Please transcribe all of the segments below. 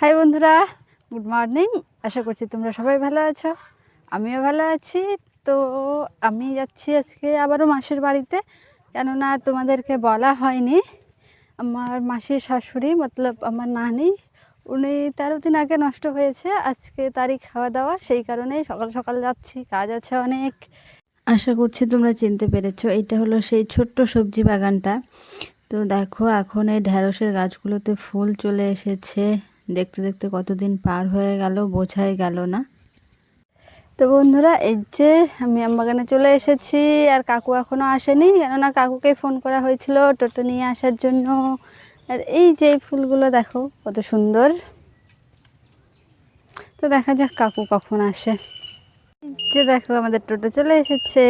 High বন্ধুরা। Good morning আশা করছি তোমরা সবাই ভালো আছো। আমিও ভালো আছি। তো আমি যাচ্ছি আজকে আবারও মাসির বাড়িতে। কেননা তোমাদেরকে বলা হয়নি। আমার মাসির শাশুড়ি, মতলব আমার নানি, উনি তেরো দিন আগে নষ্ট হয়েছে। আজকে তারই খাওয়া দাওয়া। সেই কারণেই সকাল সকাল যাচ্ছি। কাজ আছে অনেক। আশা করছি তোমরা চিনতে পেরেছ। এটা হলো সেই ছোট্ট সবজি বাগানটা। তো দেখো, এখন এই ঢ্যাঁড়সের গাছগুলোতে ফুল চলে এসেছে। দেখতে দেখতে কতদিন পার হয়ে গেল, বোঝাই গেল না। তো বন্ধুরা, এই যে আমি আমবাগানে চলে এসেছি, আর কাকু এখনও আসেনি, কেননা কাকুকে ফোন করা হয়েছিল টোটো নিয়ে আসার জন্য। আর এই যে ফুলগুলো দেখো, কত সুন্দর। তো দেখা যাক কাকু কখন আসে। যে দেখো, আমাদের টোটো চলে এসেছে।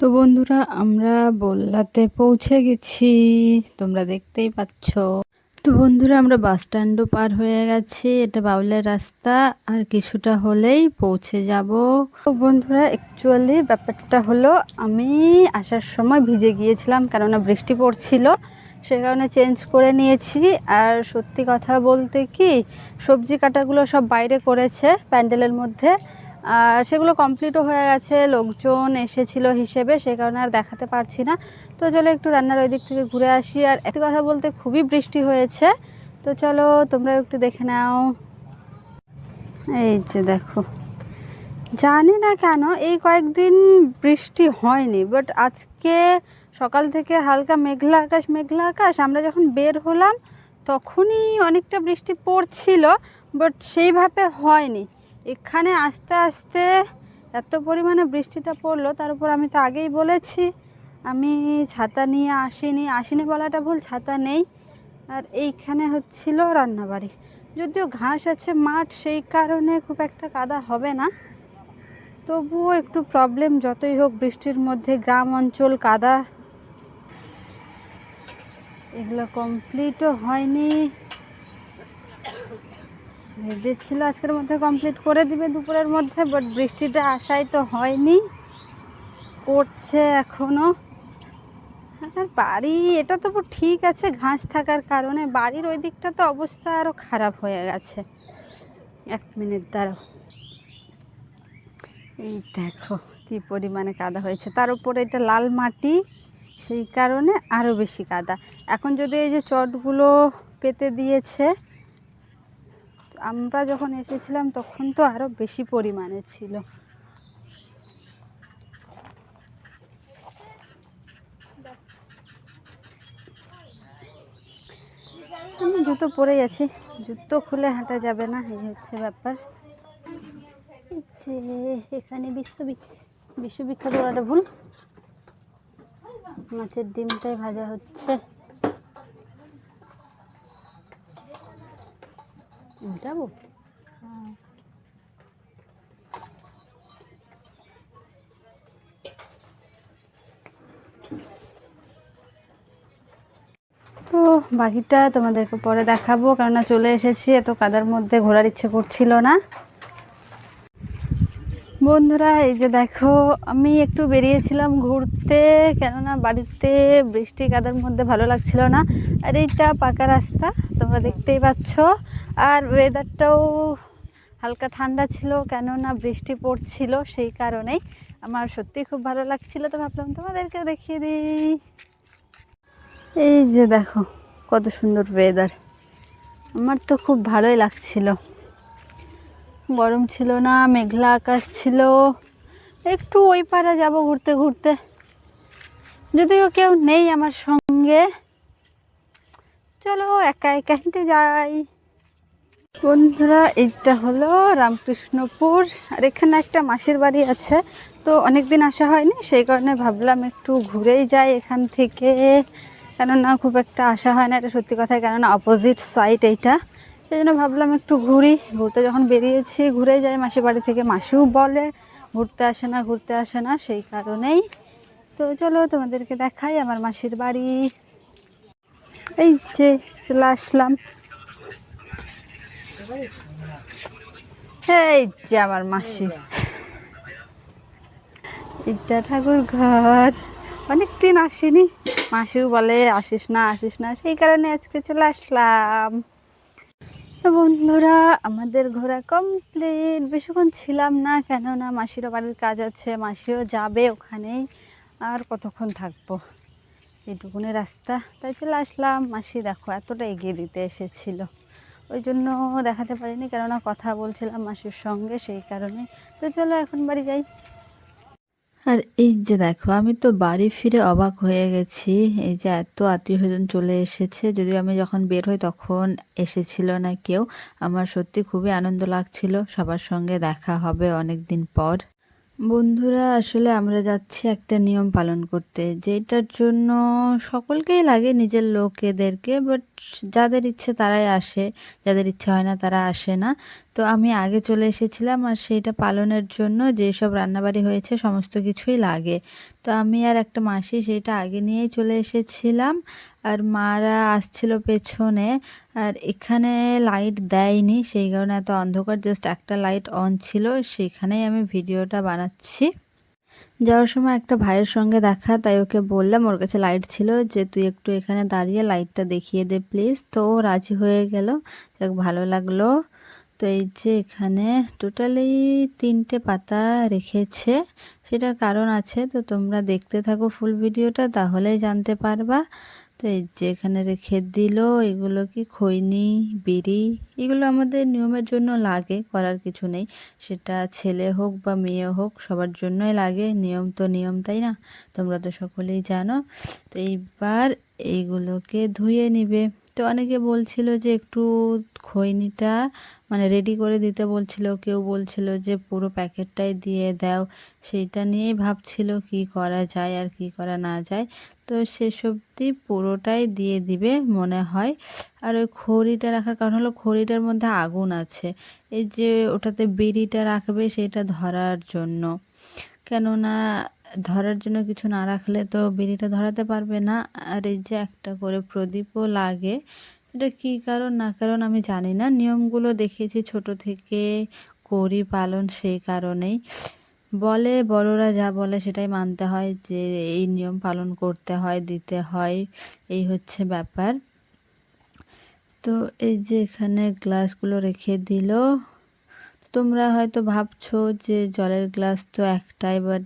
তো বন্ধুরা, আমরা বললাতে পৌঁছে গেছি, তোমরা দেখতেই পাচ্ছ। তো বন্ধুরা, আমরা বাস স্ট্যান্ডও পার হয়ে গেছি। এটা বাউলের রাস্তা, আর কিছুটা হলেই পৌঁছে যাব। বন্ধুরা অ্যাকচুয়ালি ব্যাপারটা হলো, আমি আসার সময় ভিজে গিয়েছিলাম কেননা বৃষ্টি পড়ছিল, সে কারণে চেঞ্জ করে নিয়েছি। আর সত্যি কথা বলতে কি, সবজি কাটাগুলো সব বাইরে করেছে প্যান্ডেলের মধ্যে। আর সেগুলো কমপ্লিটও হয়ে গেছে, লোকজন এসেছিল হিসেবে, সে কারণে আর দেখাতে পারছি না। তো চলো একটু রান্নার ওই দিক থেকে ঘুরে আসি। আর এত কথা বলতে খুবই বৃষ্টি হয়েছে। তো চলো তোমরা একটু দেখে নাও। এই যে দেখো। জানি না কেন এই কয়েকদিন বৃষ্টি হয়নি বাট আজকে সকাল থেকে হালকা মেঘলা আকাশ মেঘলা আকাশ। আমরা যখন বের হলাম, তখনই অনেকটা বৃষ্টি পড়ছিল বাট সেইভাবে হয়নি। এখানে আস্তে আস্তে এত পরিমাণে বৃষ্টিটা পড়ল, তার উপর আমি তো আগেই বলেছি। আমি ছাতা নিয়ে আসিনি আসিনি বলাটা ভুল, ছাতা নেই। আর এইখানে হচ্ছিল রান্নাবাড়ি। যদিও ঘাস আছে মাঠ, সেই কারণে খুব একটা কাদা হবে না। তবুও একটু প্রবলেম যতই হোক বৃষ্টির মধ্যে গ্রাম অঞ্চল কাদা। এগুলো কমপ্লিটও হয়নি। ভেবেছিল আজকের মধ্যে কমপ্লিট করে দিবে দুপুরের মধ্যে বাট বৃষ্টিটা আসাই তো হয়নি। করছে এখনও। আর বাড়ি এটা তো ঠিক আছে, ঘাস থাকার কারণে। বাড়ির ওই দিকটা তো অবস্থা আরও খারাপ হয়ে গেছে। এক মিনিট দাঁড়াও। এই দেখো কি পরিমাণে কাদা হয়েছে। তার উপরে এটা লাল মাটি, সেই কারণে আরও বেশি কাদা। এখন যদি এই যে চটগুলো পেতে দিয়েছে, আমরা যখন এসেছিলাম তখন তো আরও বেশি পরিমাণে ছিল আমি জুতো পরে আছি। জুতো খুলে হাঁটা যাবে না, এই হচ্ছে ব্যাপার। এখানে বিশ্ববি, বিশ্ববিখ্যাত বলাটা ভুল। মাছের ডিমটাই ভাজা হচ্ছে। যাব তো বাকিটা তোমাদেরকে পরে দেখাবো, কেননা চলে এসেছি, এত কাদার মধ্যে ঘোরার ইচ্ছে করছিল না। বন্ধুরা, এই যে দেখো, আমি একটু বেরিয়েছিলাম ঘুরতে, কেননা বাড়িতে বৃষ্টি কাদার মধ্যে ভালো লাগছিল না। আর এইটা পাকা রাস্তা, তোমরা দেখতেই পাচ্ছ। আর ওয়েদারটাও হালকা ঠান্ডা ছিল, কেননা বৃষ্টি পড়ছিল সেই কারণেই। আমার সত্যি খুব ভালো লাগছিল, তো ভাবলাম তোমাদেরকেও দেখিয়ে দিই। এই যে দেখো, কত সুন্দর ওয়েদার আমার তো খুব ভালোই লাগছিল। গরম ছিল না, মেঘলা আকাশ ছিল। একটু ওই পাড়া যাব ঘুরতে ঘুরতে। যদিও কেউ নেই আমার সঙ্গে। চলো, একা একা হেঁটে যাই। বন্ধুরা, এইটা হলো রামকৃষ্ণপুর। আর এখানে একটা মাসির বাড়ি আছে, তো অনেক দিন আসা হয়নি, সেই কারণে ভাবলাম একটু ঘুরেই যাই এখান থেকে। কেননা খুব একটা আশা হয় না, এটা সত্যি কথা কেননা অপোজিট সাইড এইটা। সেই জন্য ভাবলাম একটু ঘুরি। ঘুরতে যখন বেরিয়েছি, ঘুরে যাই মাসির বাড়ি থেকে। মাসিও বলে, ঘুরতে আসে না, ঘুরতে আসে না, সেই কারণেই। তো চলো তোমাদেরকে দেখাই আমার মাসির বাড়ি। এই যে চলে আসলাম। এই যে আমার মাসি। এটা ঠাকুর ঘর। অনেক দিন আসিনি। মাসিও বলে, আসিস না আসিস না। সেই কারণে আজকে চলে আসলাম। বন্ধুরা, আমাদের ঘোরা কমপ্লিট বেশিক্ষণ ছিলাম না, কেননা মাসিরও বাড়ির কাজ আছে, মাসিও যাবে ওখানেই আর কতক্ষণ থাকব? এইটুকুনি রাস্তা। তাই চলে আসলাম। মাসি দেখো, এতটা এগিয়ে দিতে এসেছিল। ওই জন্য দেখাতে পারিনি, কেননা কথা বলছিলাম মাসির সঙ্গে, সেই কারণে। তো চলো এখন বাড়ি যাই। আর এই যে দেখো, আমি তো বাড়ি ফিরে অবাক হয়ে গেছি। এই যে এত আত্মীয় স্বজন চলে এসেছে, যদিও আমি যখন বের হই তখন এসেছিল না কেউ। আমার সত্যি খুবই আনন্দ লাগছিল, সবার সঙ্গে দেখা হবে অনেক দিন পর। বন্ধুরা, আসলে আমরা যাচ্ছি একটা নিয়ম পালন করতে, যেটার জন্য সকলকেই লাগে নিজের লোকেদেরকে বাট যাদের ইচ্ছে তারাই আসে, যাদের ইচ্ছে হয় না তারা আসে না। তো আমি আগে চলে এসেছিলাম আর সেইটা পালনের জন্য যেসব রান্নাবাড়ি হয়েছে সমস্ত কিছুই লাগে। তো আমি আর একটা মাসি সেইটা আগে নিয়েই চলে এসেছিলাম। আর মারা আসছিল পেছনে, আর এখানে লাইট দেয়নি, সেই কারণে এত অন্ধকার জাস্ট একটা লাইট অন ছিল, সেখানেই আমি ভিডিওটা বানাচ্ছি। যাওয়ার সময় একটা ভাইয়ের সঙ্গে দেখা, তাই ওকে বললাম, ওর কাছে লাইট ছিল, যে তুই একটু এখানে দাঁড়িয়ে লাইটটা দেখিয়ে দে প্লিজ তো ও রাজি হয়ে গেল ভালো লাগল। তো এই যে এখানে টোটালি তিনটে পাতা রেখেছে, সেটার কারণ আছে, তো তোমরা দেখতে থাকো ফুল ভিডিওটা তাহলেই জানতে পারবা। তো এই যে এখানে রেখে দিল, এগুলো কি খৈনি, বিড়ি, এগুলো আমাদের নিয়মের জন্য লাগে, করার কিছু নেই। সেটা ছেলে হোক বা মেয়ে হোক, সবার জন্যই লাগে, নিয়ম তো নিয়ম, তাই না? তোমরা তো সকলেই জানো। তো এইবার এইগুলোকে ধুয়ে নিবে। তো অনেকে বলছিল যে একটু খৈনিটা মানে রেডি করে দিতে বলছিল, কেউ বলছিল যে পুরো প্যাকেটটাই দিয়ে দাও। সেইটা নিয়েই ভাবছিল কি করা যায় আর কি করা না যায়। তো সেসব দিয়ে পুরোটাই দিয়ে দিবে মনে হয়। আর ওই খড়িটা রাখার কারণ হলো খড়িটার মধ্যে আগুন আছে। এই যে ওটাতে বিড়িটা রাখবে সেটা ধরার জন্য। কেননা ধরার জন্য কিছু না রাখলে তো বিড়িটা ধরাতে পারবে না। আর এই যে একটা করে প্রদীপও লাগে। এটা কী কারণ না কারণ আমি জানি না। নিয়মগুলো দেখেছি ছোট থেকে করি পালন সেই কারণেই। বলে, বড়রা যা বলে সেটাই মানতে হয় যে এই নিয়ম পালন করতে হয়, দিতে হয়। এই হচ্ছে ব্যাপার। তো এই যে এখানে গ্লাসগুলো রেখে দিল। তোমরা হয়তো ভাবছ যে জলের গ্লাস তো একটাই, বাট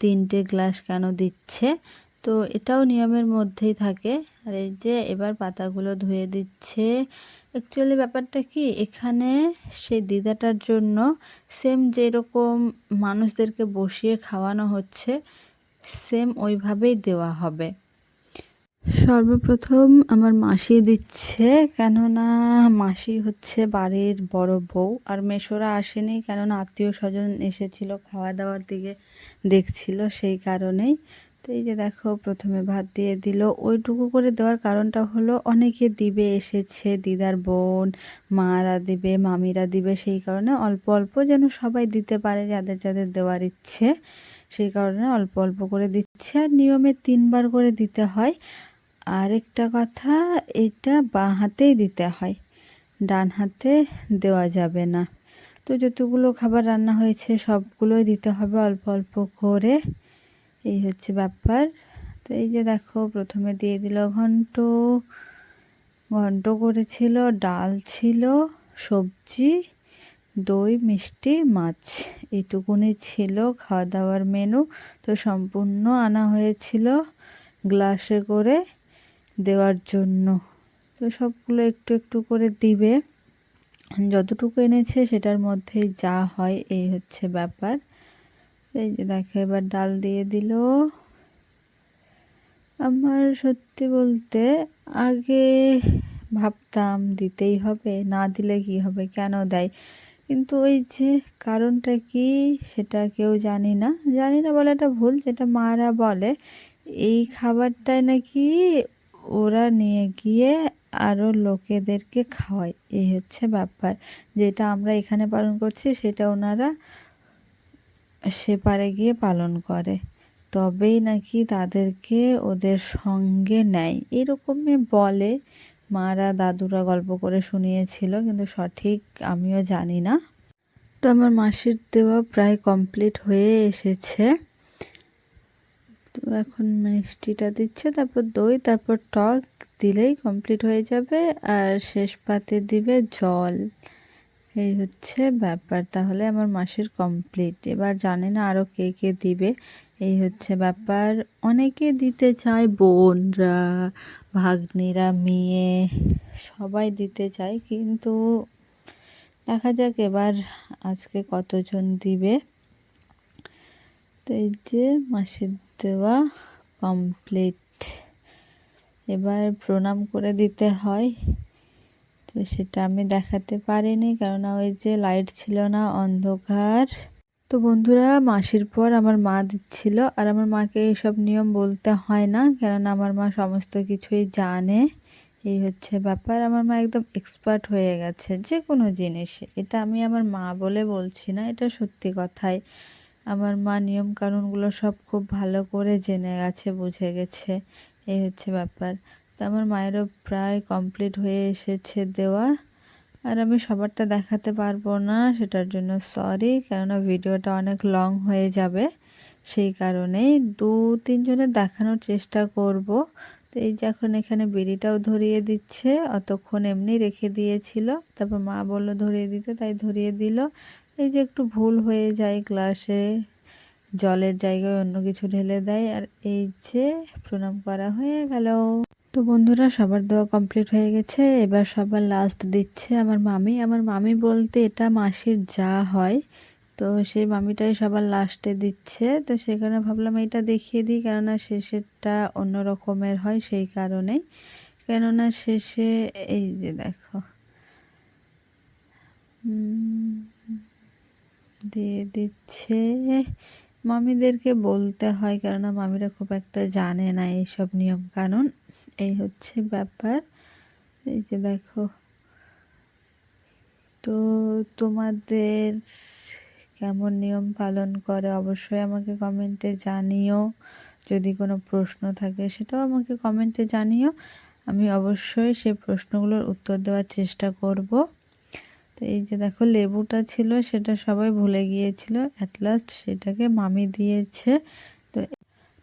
তিনটে গ্লাস কেন দিচ্ছে? তো এটাও নিয়মের মধ্যেই থাকে। আর এই যে এবার পাতাগুলো ধুয়ে দিচ্ছে। অ্যাকচুয়ালি ব্যাপারটা কি? এখানে সেই দিদাটার জন্য সেম যেরকম মানুষদেরকে বসিয়ে খাওয়ানো হচ্ছে সেম ওইভাবেই দেওয়া হবে। সর্বপ্রথম আমার মাসি দিচ্ছে, কেননা মাসি হচ্ছে বাড়ির বড় বউ, আর মেশোরা আসেনি, কেননা আত্মীয় স্বজন এসেছিল, খাওয়া দাওয়ার দিকে দেখছিল সেই কারণেই। তো এই যে দেখো, প্রথমে ভাত দিয়ে দিল। ওইটুকু করে দেওয়ার কারণটা হলো অনেকে দিবে এসেছে, দিদার বোন, মারা দিবে, মামিরা দিবে, সেই কারণে অল্প অল্প যেন সবাই দিতে পারে যাদের যাদের দেওয়ার ইচ্ছে, সেই কারণে অল্প অল্প করে দিচ্ছে। আর নিয়মে তিনবার করে দিতে হয়। আরেকটা কথা, এটা বাঁ হাতেই দিতে হয়, ডান হাতে দেওয়া যাবে না। তো যতগুলো খাবার রান্না হয়েছে সবগুলোই দিতে হবে অল্প অল্প করে। এই হচ্ছে ব্যাপার। তো এই যে দেখো, প্রথমে দিয়ে দিল ঘন্ট। ঘন্ট করেছিল, ডাল ছিল, সবজি, দই, মিষ্টি, মাছ। এইটুকুনি ছিল খাওয়া দাওয়ার মেনু তো সম্পূর্ণ আনা হয়েছিল গ্লাসে করে দেওয়ার জন্য। তো সবগুলো একটু একটু করে দিবে। যতটুকু এনেছে সেটার মধ্যে যা হয়, এই হচ্ছে ব্যাপার। এই যে দেখো, এবার ডাল দিয়ে দিল। আমার সত্যি বলতে আগে ভাবতাম দিতেই হবে, না দিলে কি হবে, কেন দেয়? কিন্তু ওই যে কারণটা কি সেটা কেউ জানি না। জানি না বলে একটা ভুল, যেটা মারা বলে। এই খাবারটাই নাকি ওরা নিয়ে গিয়ে আরও লোকেদেরকে খাওয়ায়, এই হচ্ছে ব্যাপার। যেটা আমরা এখানে পালন করছি, সেটা ওনারা সেপারে গিয়ে পালন করে। তবেই নাকি তাদেরকে ওদের সঙ্গে নেয়। এরকমই বলে মারা দাদুরা গল্প করে শুনিয়েছিল, কিন্তু সঠিক আমিও জানি না। তো আমার মাসির দেওয়া প্রায় কমপ্লিট হয়ে এসেছে। তো এখন মিষ্টিটা দিচ্ছে, তারপর দই, তারপর টক দিলেই কমপ্লিট হয়ে যাবে, আর শেষ পাতে দিবে জল। এই হচ্ছে ব্যাপার। তাহলে আমার মাসির কমপ্লিট এবার জানি না আরও কে কে দিবে। এই হচ্ছে ব্যাপার। অনেকে দিতে চায় বোনরা, ভাগ্নিরা, মেয়ে, সবাই দিতে চায়। কিন্তু দেখা যাক এবার আজকে কতজন দিবে। তো এই যে মাসির দেওয়া কমপ্লিট এবার প্রণাম করে দিতে হয়। তো সেটা আমি দেখাতে পারিনি কেননা ওই যে লাইট ছিল না, অন্ধকার। তো বন্ধুরা, মাসির পর আমার মা দিচ্ছিল আর আমার মাকে এইসব নিয়ম বলতে হয় না কেননা আমার মা সমস্ত কিছুই জানে। এই হচ্ছে ব্যাপার। আমার মা একদম এক্সপার্ট হয়ে গেছে যে কোনো জিনিসে। এটা আমি আমার মা বলে বলছি না, এটা সত্যি কথাই। আমার মা নিয়ম কানুনগুলো সব খুব ভালো করে জেনে গেছে, বুঝে গেছে। এই হচ্ছে ব্যাপার। তো আমার মায়েরও প্রায় কমপ্লিট হয়ে এসেছে দেওয়া। আর আমি সবারটা দেখাতে পারব না, সেটার জন্য সরি কেননা ভিডিওটা অনেক লং হয়ে যাবে, সেই কারণেই দু তিনজনের দেখানোর চেষ্টা করব। তো এই যে এখন এখানে বিড়িটাও ধরিয়ে দিচ্ছে, অতক্ষণ এমনি রেখে দিয়েছিল। তারপর মা বলল ধরিয়ে দিতে, তাই ধরিয়ে দিল। এই যে একটু ভুল হয়ে যায় গ্লাসে, জলের জায়গায় অন্য কিছু ঢেলে দেয়, আর এই যে প্রণাম করা হয়ে গেল। তো বন্ধুরা, সবার দেওয়া কমপ্লিট হয়ে গেছে। এবার সবার লাস্ট দিচ্ছে আমার মামি। আমার মামি বলতে এটা মাসির যা হয়। তো সেই মামিটাই সবার লাস্টে দিচ্ছে। তো সেখানে ভাবলাম এটা দেখিয়ে দিই, কেননা শেষেরটা অন্য রকমের হয় সেই কারণেই। কেননা শেষে এই যে দেখো। দিয়ে দিচ্ছে। মামিদেরকে বলতে হয়, কেননা মামিরা খুব একটা জানে না এইসব নিয়ম কানুন। এই হচ্ছে ব্যাপার। এই যে দেখো, তো তোমাদের কেমন নিয়ম পালন করে অবশ্যই আমাকে কমেন্টে জানিও। যদি কোনো প্রশ্ন থাকে সেটাও আমাকে কমেন্টে জানিও। আমি অবশ্যই সেই প্রশ্নগুলোর উত্তর দেওয়ার চেষ্টা করব। তো এই যে দেখো লেবুটা ছিল, সেটা সবাই ভুলে গিয়েছিল। অ্যাট লাস্ট সেটাকে মামি দিয়েছে। তো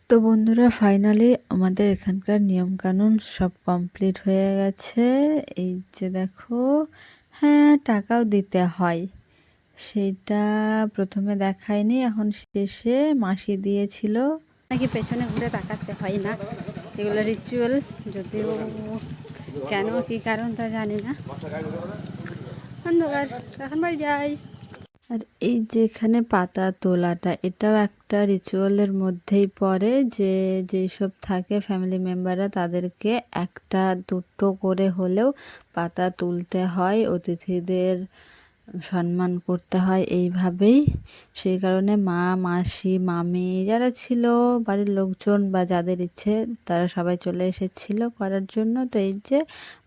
তো বন্ধুরা ফাইনালি আমাদের এখানকার নিয়মকানুন সব কমপ্লিট হয়ে গেছে। এই যে দেখো হ্যাঁ টাকাও দিতে হয়। সেটা প্রথমে দেখায়নি, এখন শেষে মাসি দিয়েছিল। নাকি পেছনে ঘুরে তাকাতে হয় না? এগুলো রিচুয়াল যদিও কেন, কি কারণ তা জানি না। আর এই যেখানে পাতা তোলাটা, এটাও একটা রিচুয়ালের মধ্যেই পড়ে যে যেসব থাকে ফ্যামিলি মেম্বাররা তাদেরকে একটা দুটো করে হলেও পাতা তুলতে হয়। অতিথিদের সম্মান করতে হয় এইভাবেই। সেই কারণে মা, মাসি, মামি যারা ছিল, বাড়ির লোকজন বা যাদের ইচ্ছে, তারা সবাই চলে এসেছিল করার জন্য। তো এই যে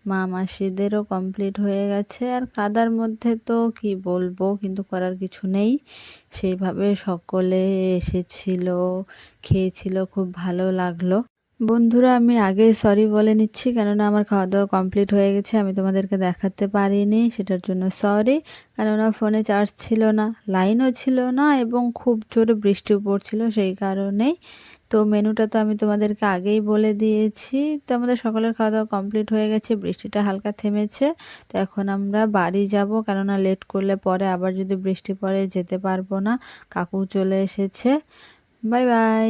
মা, মাসিদেরও কমপ্লিট হয়ে গেছে। আর কাদার মধ্যে তো কি বলব, কিন্তু করার কিছু নেই। সেইভাবে সকলে এসেছিল, খেয়েছিল, খুব ভালো লাগল। বন্ধুরা, আমি আগে সরি বলে নিচ্ছি, কেননা আমার খাওয়া দাওয়া কমপ্লিট হয়ে গেছে, আমি তোমাদেরকে দেখাতে পারিনি, সেটার জন্য সরি কেননা ফোনে চার্জ ছিল না লাইনও ছিল না, এবং খুব জোরে বৃষ্টি পড়ছিল সেই কারণেই। তো মেনুটা তো আমি তোমাদেরকে আগেই বলে দিয়েছি, তো আমাদের সকলের খাওয়া দাওয়া কমপ্লিট হয়ে গেছে, বৃষ্টিটা হালকা থেমেছে। তো এখন আমরা বাড়ি যাব, কেননা লেট করলে পরে আবার যদি বৃষ্টি পড়ে, যেতে পারব না। কাকু চলে এসেছে। Bye bye